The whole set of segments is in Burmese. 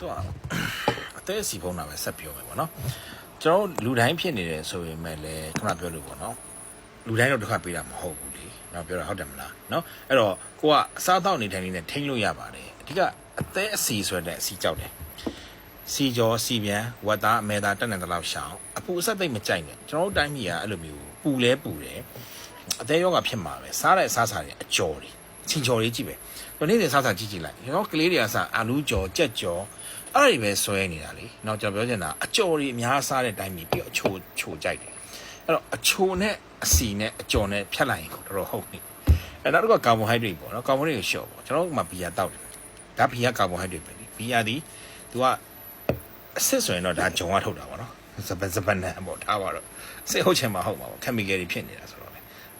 သူကအသေးစီဖုံးတာပဲဆက်ပြောမယ်ပေါ့နော်ကျွန်တော်တို့လူတိုင်းဖြစ်နေတယ်ဆိုရင်မဲ့လည်းခုနပြောလို့ပေါ့နော်လူတိုင်းတော့တစ်ခါပေးတာမဟုတ်ဘူးလေနော်ပြောတာဟုတ်တယ်မလားနော်အဲ့တော့ကိုကအစားတောက်နေတိုင်းလေးနဲ့ထိန်းလို့ရပါတယ်အဓိကအသေးအစီဆိုတဲ့အစီကြောက်တယ်စီကြောစီပြန်ဝတ်သားအမဲသားတက်နေတယ်လို့ရှောင်းအပူအဆက်သိမ့်မကြိုက်နဲ့ကျွန်တော်တို့တိုင်းပြည်ကအဲ့လိုမျိုးပူလဲပူတယ်အသေးယောဂဖြစ်မှာပဲစားတဲ့အစားစားတွေအကျော်တွေ ချင်းကျော်တွေကြည့်ပဲဒီနေ့စဉ်စားစားကြည့်ကြည့်လိုက်ကျွန်တော်ကလေးတွေကစားအာလူကျော်ကြက်ကျော်အဲ့ဒီပဲဆွဲနေတာလေ။နောက်ကျွန်တော်ပြောချင်တာအကျော်တွေအများစားတဲ့အတိုင်းပြီးအချိုချိုကြိုက်တယ်။အဲ့တော့အချိုနဲ့အစီနဲ့အကျော်နဲ့ဖြတ်လိုက်ရင်ကိုတော်တော်ဟုတ်နေ။အဲ့နောက်တစ်ခုကကာဗွန်ဟိုက်ဒရိတ်ပေါ့နော်။ကာဗွန်ဟိုက်ဒရိတ်ကိုလျှော့ပေါ့။ကျွန်တော်တို့ကဘီယာတောက်တယ်။ဒါဘီယာကာဗွန်ဟိုက်ဒရိတ်ပဲလေ။ဘီယာဒီသူကအစစ်ဆိုရင်တော့ဒါဂျုံကထုတ်တာပေါ့နော်။စပစပနန်ပေါ့ထားပါတော့။စစ်ဟုတ်ချင်မှာဟုတ်မှာပေါ့။ကက်မီကယ်တွေဖြစ်နေတာဆိုတော့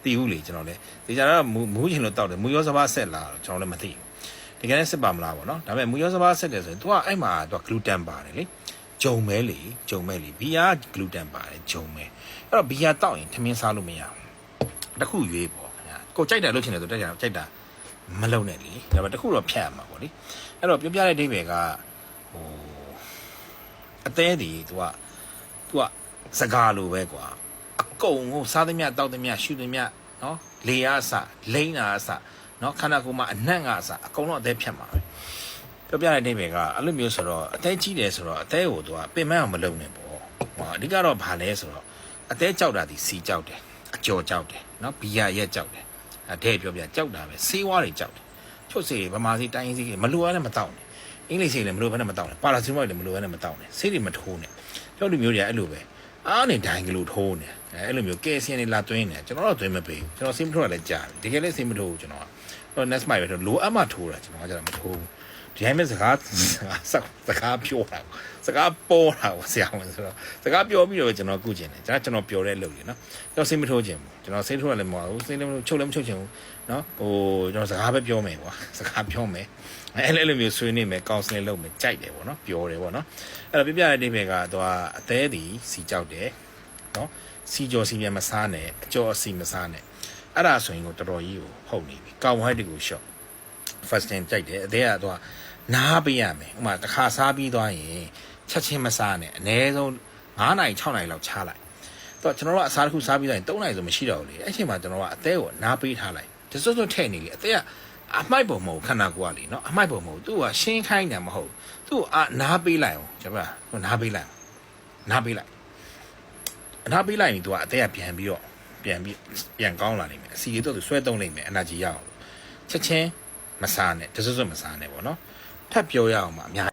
လေ။တီးဘူးလေကျွန်တော်လေ။ဒီကြတော့မူမူးချင်လို့တောက်တယ်။မူရောစဘာဆက်လာတော့ကျွန်တော်လည်းမသိဘူး။ တကယ်လည်းစစ်ပါမလားပေါ့နော်ဒါပေမဲ့မူရောစဘာဆက်တယ်ဆိုရင် तू ကအဲ့မှာ तू ကဂလူတန်ပါတယ်လေဂျုံမဲလေဂျုံမဲလေဘီယာဂလူတန်ပါတယ်ဂျုံမဲအဲ့တော့ဘီယာတောက်ရင်ထမင်းစားလို့မရဘူးတစ်ခုရွေးပေါ့ခင်ဗျာကိုကြိုက်တယ်လို့ချင်တယ်ဆိုတက်ကြကြိုက်တာမလုံနဲ့လေဒါပေမဲ့တစ်ခုတော့ဖြတ်ရမှာပေါ့လေအဲ့တော့ပြောပြတဲ့အိဗယ်ကဟိုအသေးတည် तू က तू ကစကားလိုပဲကွာအ ကုန်ကိုစားသမျှတောက်သမျှရှူသမျှနော်လေအားအစလိမ့်တာအစနော်ခန္ဓာကိုယ်မှာအနှံ့ကအစအကုန်လုံးအသေးဖြတ်မှာပဲပြောပြတဲ့အိဗယ်ကအဲ့လိုမျိုးဆိုတော့အသေးကြီးတယ်ဆိုတော့အသေးကိုသူကပင်မအောင်မလုပ်နဲ့ပေါ့ဟောအဓိကတော့ဘာလဲဆိုတော့အသေးကြောက်တာဒီစီကြောက်တယ်အကျော်ကြောက်တယ်နော်ဘီယာရက်ကြောက်တယ်အဲတဲ့ပြောပြကြောက်တာပဲဆေးဝါးတွေကြောက်တယ်ချုပ်စီဗမာစီတိုင်းစီမလိုရနဲ့မတောက်နဲ့အင်္ဂလိပ်စီလည်းမလိုဘဲနဲ့မတောက်နဲ့ပါရာစီမောလည်းမလိုဘဲနဲ့မတောက်နဲ့ဆေးတွေမထိုးနဲ့ပြောလူမျိုးတွေကအဲ့လိုပဲ အားနေဒိုင်ကလေးထိုးနေအဲအဲ့လိုမျိုးကဲစင်းနေလာသွင်းနေကျွန်တော်တော့သွင်းမပေးဘူးကျွန်တော်ဆေးမထိုးရလဲကြားတယ်တကယ်လည်းဆေးမထိုးဘူးကျွန်တော်က တော့ next mic ပဲတော့လိုအပ်မှထိုးတာကျွန်တော်ကကျတော့မထိုးဘူးဒီတိုင်းပဲစကားစကားစကားပြောတာစကားပေါ်တာကိုဆရာဝန်ဆိုတော့စကားပြောပြီးတော့ကျွန်တော်ကုကျင်တယ်ကျွန်တော်ကျွန်တော်ပြောတဲ့လုပ်လေနော်ကျွန်တော်စိတ်မထိုးခြင်းဘူးကျွန်တော်စိတ်ထိုးရလည်းမဟုတ်ဘူးစိတ်လည်းမထိုးချုပ်လည်းမချုပ်ခြင်းဘူးနော်ဟိုကျွန်တော်စကားပဲပြောမယ်ကွာစကားပြောမယ်အဲ့လိုလိုမျိုးဆွေးနေမယ် counseling လုပ်မယ်ကြိုက်တယ်ပေါ့နော်ပြောတယ်ပေါ့နော်အဲ့တော့ပြပြတဲ့အိဗယ်ကတော့အသေးသည်စီကြောက်တယ်နော်စီကြော်စီမြန်မစားနဲ့အကျော်အစီမစားနဲ့ အဲ့ဒါဆိုရင်ကိုတော်တော်ကြီးကိုဟုတ်နေပြီကောင်းဟိုက်တကူရှော့ fasting ကြိုက်တယ်အသေးကတော့နားပေးရမယ်ဥပမာတစ်ခါစားပြီးသွားရင်ချက်ချင်းမစားနဲ့အနည်းဆုံး9နိုင်6နိုင်လောက်ချလိုက်တော့ကျွန်တော်တို့ကအစားတစ်ခုစားပြီးသွားရင်3နိုင်ဆိုမရှိတော့ဘူးလေအဲ့ချိန်မှာကျွန်တော်ကအသေးကိုနားပေးထားလိုက်တစွတ်စွတ်ထည့်နေလေအသေးကအမိုက်ပုံမဟုတ်ခန္ဓာကိုယ်ကလေနော်အမိုက်ပုံမဟုတ်သူ့ကရှင်းခိုင်းတယ်မဟုတ်သူ့အာနားပေးလိုက်အောင်ကျွန်တော်ကနားပေးလိုက်နားပေးလိုက်နားပေးလိုက်ရင်သူကအသေးကပြန်ပြီးတော့ ပြန်ပြီးပြန်ကောင်းလာနိုင်မယ်အစီရတော့သူဆွဲသုံးနိုင်မယ် energy ရအောင်ချက်ချင်းမစားနဲ့တစွတ်စွတ်မစားနဲ့ပေါ့နော်ထပ်ပြောရအောင်ပါအများ